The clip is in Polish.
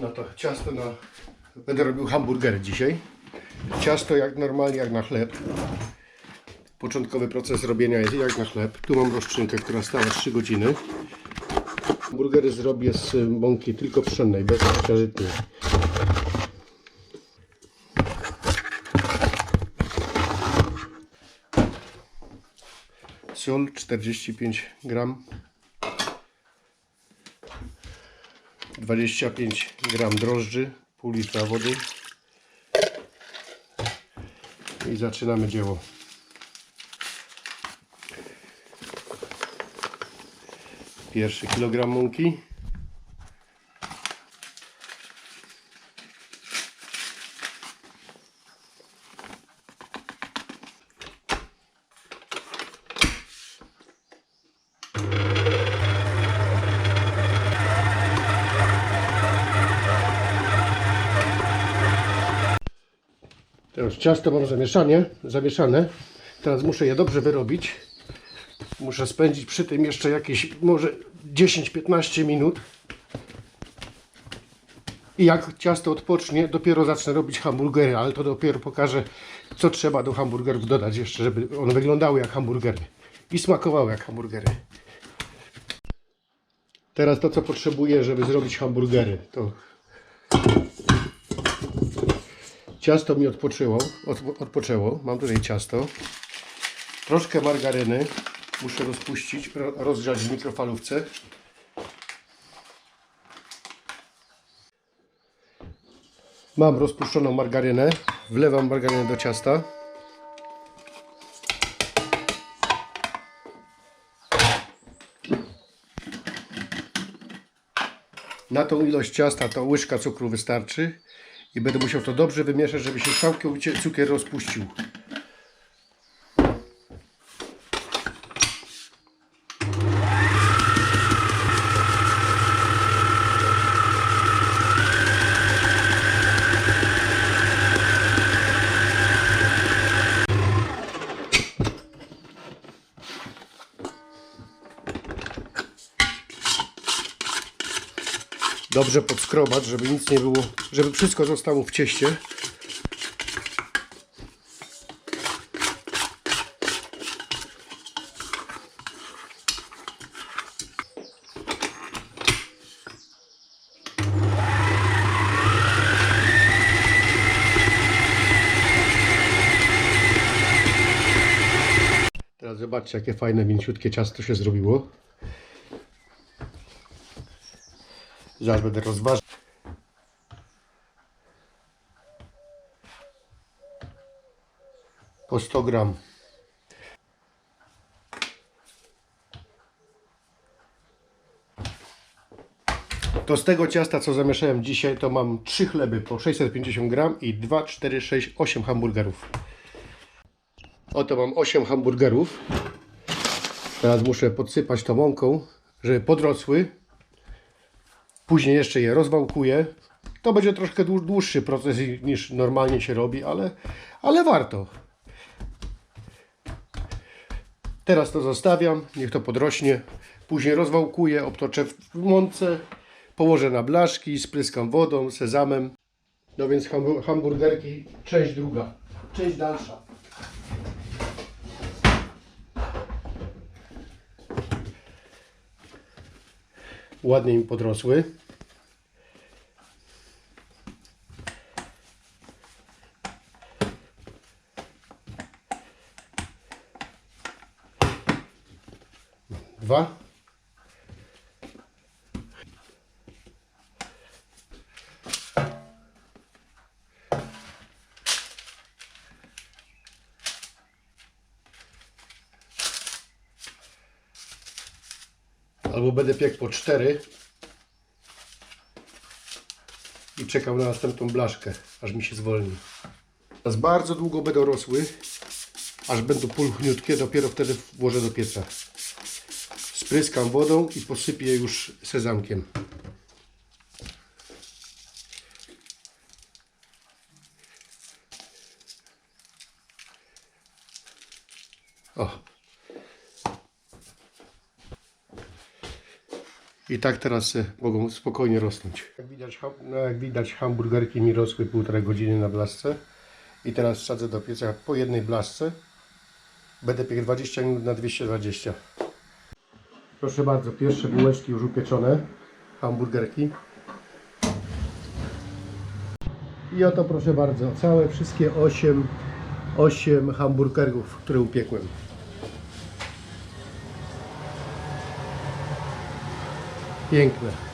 No to ciasto na... Będę robił hamburgery dzisiaj. Ciasto jak normalnie, jak na chleb. Początkowy proces robienia jest jak na chleb. Tu mam rozczynkę, która stała 3 godziny. Hamburgery zrobię z mąki tylko pszennej, bez pszenicy. Sól 45 gram. 25 gram drożdży, pół litra wody. I zaczynamy dzieło. Pierwszy kilogram mąki. Teraz ciasto mam zamieszanie, zamieszane. Teraz muszę je dobrze wyrobić. Muszę spędzić przy tym jeszcze jakieś może 10-15 minut. I jak ciasto odpocznie, dopiero zacznę robić hamburgery, ale to dopiero pokażę, co trzeba do hamburgerów dodać jeszcze, żeby one wyglądały jak hamburgery i smakowały jak hamburgery. Teraz to, co potrzebuję, żeby zrobić hamburgery, to Ciasto mi odpoczęło, od, odpoczęło. Mam tutaj ciasto. Troszkę margaryny. Muszę rozpuścić, ro- rozgrzać w mikrofalówce. Mam rozpuszczoną margarynę. Wlewam margarynę do ciasta. Na tą ilość ciasta to łyżka cukru wystarczy i będę musiał to dobrze wymieszać, żeby się całkowicie cukier rozpuścił. Dobrze podskrobać, żeby nic nie było, żeby wszystko zostało w cieście. Teraz zobaczcie, jakie fajne, mięciutkie ciasto się zrobiło. Zaraz będę rozważał. Po 100 gram. To z tego ciasta, co zamieszałem dzisiaj, to mam 3 chleby po 650 gram i 2, 4, 6, 8 hamburgerów. Oto mam 8 hamburgerów. Teraz muszę podsypać to mąką, żeby podrosły. Później jeszcze je rozwałkuję. To będzie troszkę dłu- dłuższy proces niż normalnie się robi, ale, ale warto. Teraz to zostawiam, niech to podrośnie. Później rozwałkuję, obtoczę w mące, położę na blaszki, spryskam wodą, sezamem. No więc hambu- hamburgerki, część druga, część dalsza. Ładnie mi podrosły. Dwa. Albo będę piekł po cztery i czekał na następną blaszkę, aż mi się zwolni. Teraz bardzo długo będą rosły, aż będą pulchniutkie, dopiero wtedy włożę do pieca. Spryskam wodą i posypię już sezamkiem. O. I tak teraz e, mogą spokojnie rosnąć. Jak widać, no jak widać hamburgerki mi rosły półtorej godziny na blasce. I teraz wsadzę do pieca po jednej blasce. Będę piekł 20 minut na 220. Proszę bardzo, pierwsze bułeczki już upieczone. Hamburgerki. I oto proszę bardzo, całe wszystkie 8, 8 hamburgerów, które upiekłem. Piękne.